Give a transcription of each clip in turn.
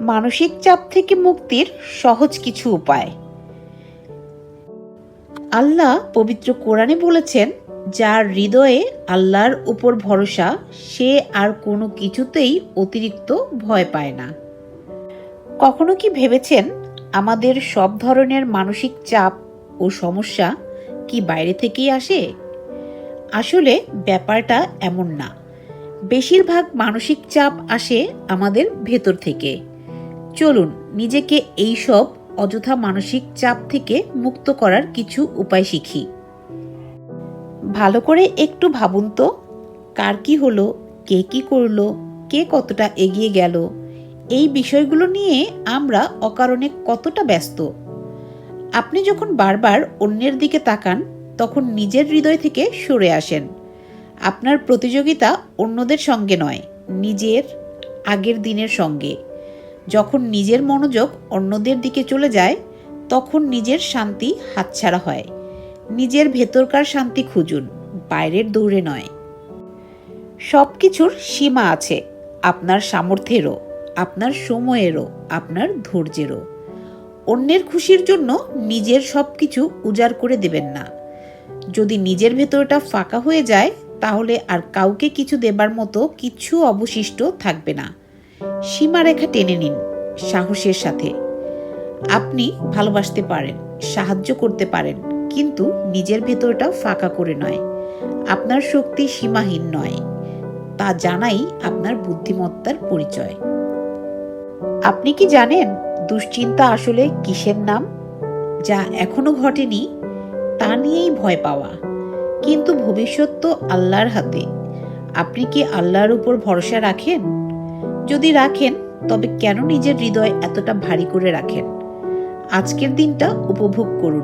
মানসিক চাপ থেকে মুক্তির সহজ কিছু উপায়। আল্লাহ পবিত্র কোরআনে বলেছেন, যার হৃদয়ে আল্লাহর উপর ভরসা, সে আর কোনো কিছুতেই অতিরিক্ত ভয় পায় না। কখনো কি ভেবেছেন, আমাদের সব ধরনের মানসিক চাপ ও সমস্যা কি বাইরে থেকেই আসে? আসলে ব্যাপারটা এমন না। বেশিরভাগ মানসিক চাপ আসে আমাদের ভেতর থেকে। চলুন, নিজেকে এই সব অযথা মানসিক চাপ থেকে মুক্ত করার কিছু উপায় শিখি। ভালো করে একটু ভাবুন তো, কার কি হলো, কে কি করল, কে কতটা এগিয়ে গেল, এই বিষয়গুলো নিয়ে আমরা অকারণে কতটা ব্যস্ত। আপনি যখন বারবার অন্যের দিকে তাকান, তখন নিজের হৃদয় থেকে সরে আসেন। আপনার প্রতিযোগিতা অন্যদের সঙ্গে নয়, নিজের আগের দিনের সঙ্গে। যখন নিজের মনোযোগ অন্যদের দিকে চলে যায়, তখন নিজের শান্তি হাতছাড়া হয়। নিজের ভেতরকার শান্তি খুঁজুন, বাইরের দৌড়ে নয়। সব কিছুর সীমা আছে, আপনার সামর্থ্যেরও, আপনার সময়েরও, আপনার ধৈর্যেরও। অন্যের খুশির জন্য নিজের সব কিছু উজাড় করে দেবেন না। যদি নিজের ভেতরটা ফাঁকা হয়ে যায় তাহলে আর কাউকে কিছু দেবার মতো কিছু অবশিষ্ট থাকবে না। সীমারেখা টেনে নিন সাহসের সাথে। আপনি ভালোবাসতে পারেন, সাহায্য করতে পারেন, কিন্তু নিজের ভেতরটা ফাঁকা করে নয়। আপনার শক্তি সীমাহীন নয়। তা জানাই আপনার বুদ্ধিমত্তার পরিচয়। আপনি কি জানেন দুশ্চিন্তা আসলে কিসের নাম? যা এখনও ঘটেনি, তা নিয়েই ভয় পাওয়া। কিন্তু ভবিষ্যৎ তো আল্লাহর হাতে। আপনি কি আল্লাহর উপর ভরসা রাখেন? যদি রাখেন, তবে কেন নিজের হৃদয় এতটা ভারী করে রাখেন? আজকের দিনটা উপভোগ করুন,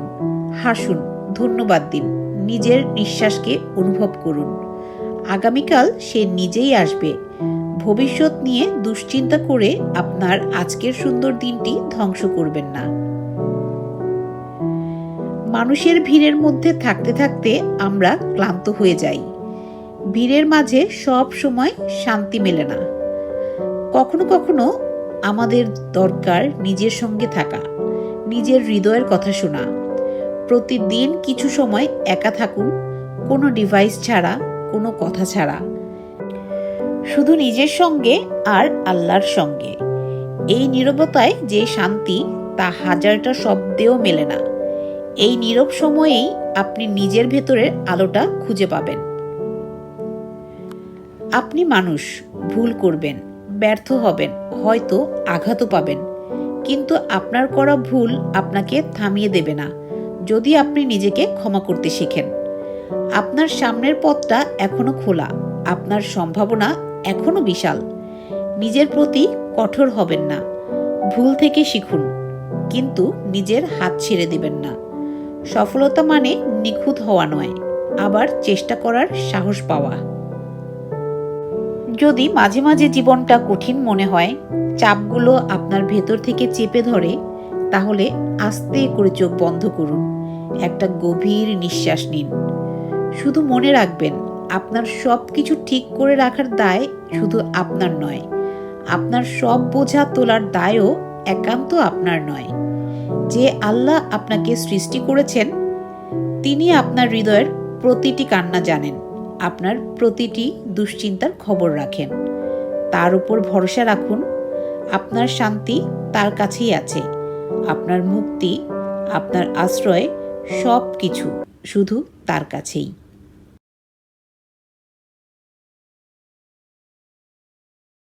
হাসুন, ধন্যবাদ দিন, নিজের নিঃশ্বাসকে অনুভব করুন। আগামীকাল সে নিজেই আসবে। ভবিষ্যৎ নিয়ে দুশ্চিন্তা করে আপনার আজকের সুন্দর দিনটি ধ্বংস করবেন না। মানুষের ভিড়ের মধ্যে থাকতে থাকতে আমরা ক্লান্ত হয়ে যাই। ভিড়ের মাঝে সব সময় শান্তি মেলে না। কখনো কখনো আমাদের দরকার নিজের সঙ্গে থাকা, নিজের হৃদয়ের কথা শোনা। প্রতিদিন কিছু সময় একা থাকুন, কোনো ডিভাইস ছাড়া, কোনো কথা ছাড়া। শুধু নিজের সঙ্গে আর আল্লাহর সঙ্গে। এই নীরবতায় যে শান্তি, তা হাজারটা শব্দেও মেলে না। এই নীরব সময়েই আপনি নিজের ভেতরের আলোটা খুঁজে পাবেন। আপনি মানুষ, ভুল করবেন, ব্যর্থ হবেন, হয়তো আঘাতও পাবেন। কিন্তু আপনার করা ভুল আপনাকে থামিয়ে দেবে না, যদি আপনি নিজেকে ক্ষমা করতে শেখেন। আপনার সামনের পথটা এখনও খোলা, আপনার সম্ভাবনা এখনও বিশাল। নিজের প্রতি কঠোর হবেন না, ভুল থেকে শিখুন, কিন্তু নিজের হাত ছেড়ে দেবেন না। সফলতা মানে নিখুঁত হওয়া নয়, আবার চেষ্টা করার সাহস পাওয়া। যদি মাঝে মাঝে জীবনটা কঠিন মনে হয়, চাপগুলো আপনার ভেতর থেকে চেপে ধরে, তাহলে আস্তে করে চোখ বন্ধ করুন, একটা গভীর নিঃশ্বাস নিন। শুধু মনে রাখবেন, আপনার সব কিছু ঠিক করে রাখার দায় শুধু আপনার নয়, আপনার সব বোঝা তোলার দায়ও একান্ত আপনার নয়। যে আল্লাহ আপনাকে সৃষ্টি করেছেন, তিনি আপনার হৃদয়ের প্রতিটি কান্না জানেন, আপনার প্রতিটি দুশ্চিন্তার খবর রাখেন। তার উপর ভরসা রাখুন, আপনার শান্তি তার কাছেই আছে, আপনার মুক্তি, আপনার আশ্রয় সব কিছু শুধু তার কাছেই।